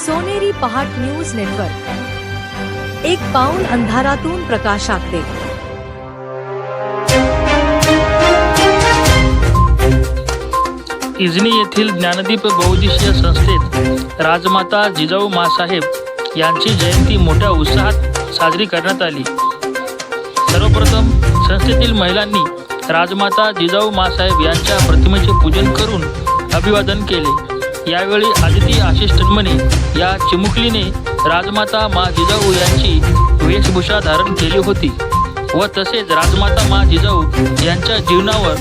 सोनेरी पहाट news network. एक पाऊल अंधारातून प्रकाशाकडे इजनी येथील ज्ञानदीप बहुदिशीय संस्थेत राजमाता जिजाऊ मासाहेब यांची जयंती मोठ्या उत्साहात साजरी करण्यात आली. सर्वप्रथम संस्थेतील महिलांनी राजमाता जिजाऊ मासाहेब यांच्या प्रतिमेचे पूजन करून अभिवादन केले. यावेळी आदिती आशिष तन्मने या चिमुकलीने राजमाता मा जिजाऊ यांची वेशभूषा धारण केली होती व तसेच राजमाता मा जिजाऊ यांच्या जीवनावर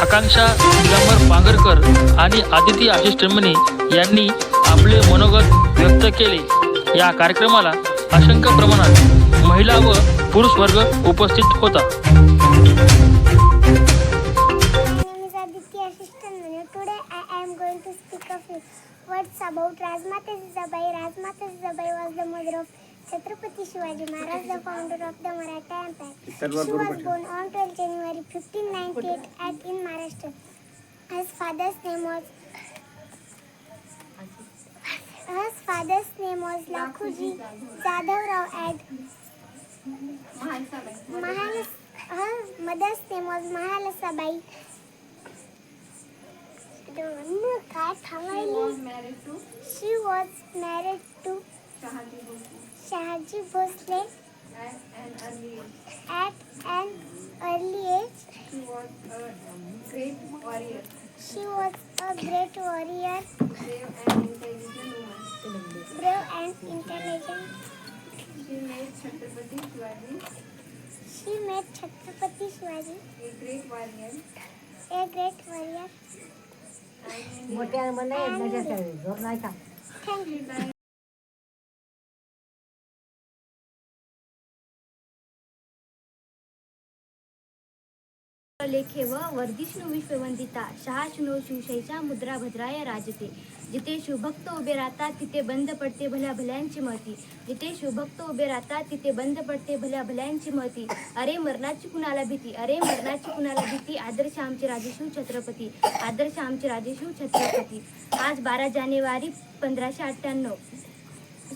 आकांक्षा दिगंबर पांगरकर आणि आदिती आशिष टेंबणे यांनी आपले मनोगत व्यक्त केले. या कार्यक्रमाला असंख्य प्रमाणात महिला व पुरुष वर्ग उपस्थित होता. Is Aditya Assistant Manu. Today I am going to speak a few words about Rajmata Jizabai. Rajmata Jizabai was the mother of Chhatrapati Shivaji Maharaj, the founder of the Maratha Empire. She was born on 12 January 1598 at in Maharashtra. His father's name was his father's name was Lakhuji Jadhav Rao and Mahal her mother's name was Mahalasabai the one cat Hawaii. She was married to Shahaji Bhosle. At an early age. At an early age. She was a great warrior. She was a great warrior. Brave and intelligent woman. Brave and intelligent. She made Chhatrapati Shivaji. She made Chhatrapati Shivaji. A great warrior. A great warrior. મોટા મને નજર કરવી જોર નાખા लेखे व वर्दिष्णु विश्ववंदिता शहाशुनो शिवशैषा मुद्रा भद्राय राजते. जिथे शिवभक्त उभे राहतात तिथे बंद पडते भल्या भल्यांची मती. जिथे शिवभक्त उभे राहतात तिथे बंद पडते भल्या भल्यांची मती. अरे मरणाची कुणाला भीती? अरे मरणाची कुणाला भीती? आदर्श आमचे राजेशिव छत्रपती. आदर्श आमचे राजेशिव छत्रपती. आज बारा जानेवारी पंधराशे अठ्ठ्याण्णव.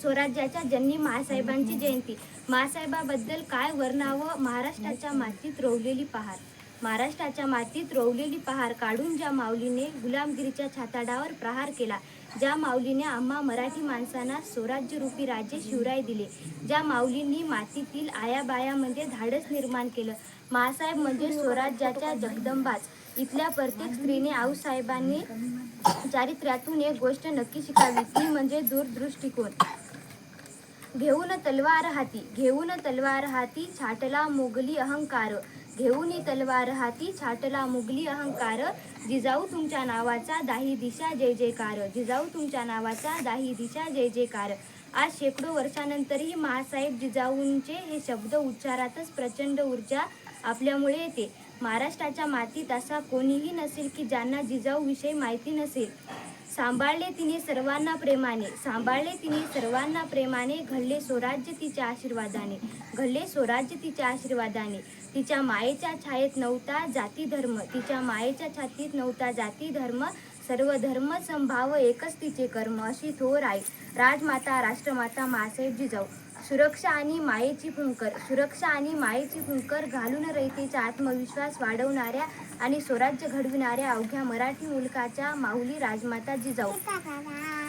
स्वराज्याच्या जन्नी महासाहेबांची जयंती. महासाहेबाबद्दल काय वर्णावं? महाराष्ट्राच्या मातीत रोवलेली पहार. महाराष्ट्राच्या मातीत रोवलेली पहार काढून ज्या माऊलीने गुलामगिरीच्या छाताडावर प्रहार केला ज्या माऊलीने आम्हा मराठी माणसांना स्वराज्यरूपी राज्य शिवराय दिले ज्या माऊलींनी मातीतील आयाबायामध्ये धाडस निर्माण केलं महासाहेब म्हणजे स्वराज्याच्या जगदंबाच. इथल्या प्रत्येक स्त्रीने आऊसाहेबांनी चारित्र्यातून एक गोष्ट नक्की शिकावी ती म्हणजे दूरदृष्टिकोन. घेऊन तलवार हाती घेऊन तलवार हाती छाटला मोगली अहंकार. घेऊन तलवार हाती छाटला मुगली अहंकार. जिजाऊ तुमच्या नावाचा दाही दिशा जय जयकार. जिजाऊ तुमच्या नावाचा दाही दिशा जय जयकार. आज शेकडो वर्षानंतरही महासाहेब जिजाऊंचे हे शब्द उच्चारातच प्रचंड ऊर्जा आपल्यामुळे येते. महाराष्ट्राच्या मातीत असा कोणीही नसेल की ज्यांना जिजाऊविषयी माहिती नसेल. सांभाळले तिने सर्वांना प्रेमाने सांभाळले तिने सर्वांना प्रेमाने घडले स्वराज्य तिच्या आशीर्वादाने घडले स्वराज्य तिच्या आशीर्वादाने. तिच्या मायेच्या छायेत नव्हता जाती धर्म तिच्या मायेच्या छातीत नव्हता जाती धर्म सर्व धर्म संभाव एकच तिचे कर्म अशी थोर आई. राजमाता राष्ट्रमाता मासाहेब जिजाऊ सुरक्षा आणि मायेची फुंकर. सुरक्षा आणि मायेची फुंकर घालून रयतेचा आत्मविश्वास वाढवणाऱ्या आणि स्वराज्य घडविणाऱ्या अवघ्या मराठी मुलकाच्या माऊली राजमाता जिजाऊ.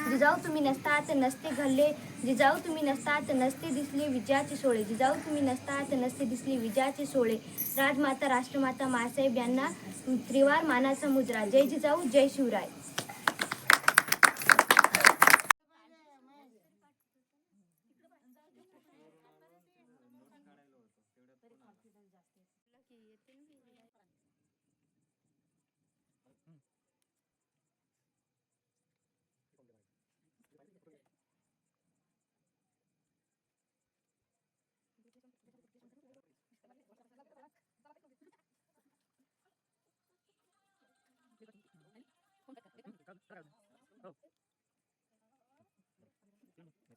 जिजाऊ तुम्ही नसतात नसते घडले. जिजाऊ तुम्ही नसतात नसते दिसले विजयाचे सोळे. जिजाऊ तुम्ही नसतात नसते दिसले विजयाचे सोळे. राजमाता राष्ट्रमाता मासाहेब यांना त्रिवार मानाचा मुजरा जय जिजाऊ जय शिवराय. Oh.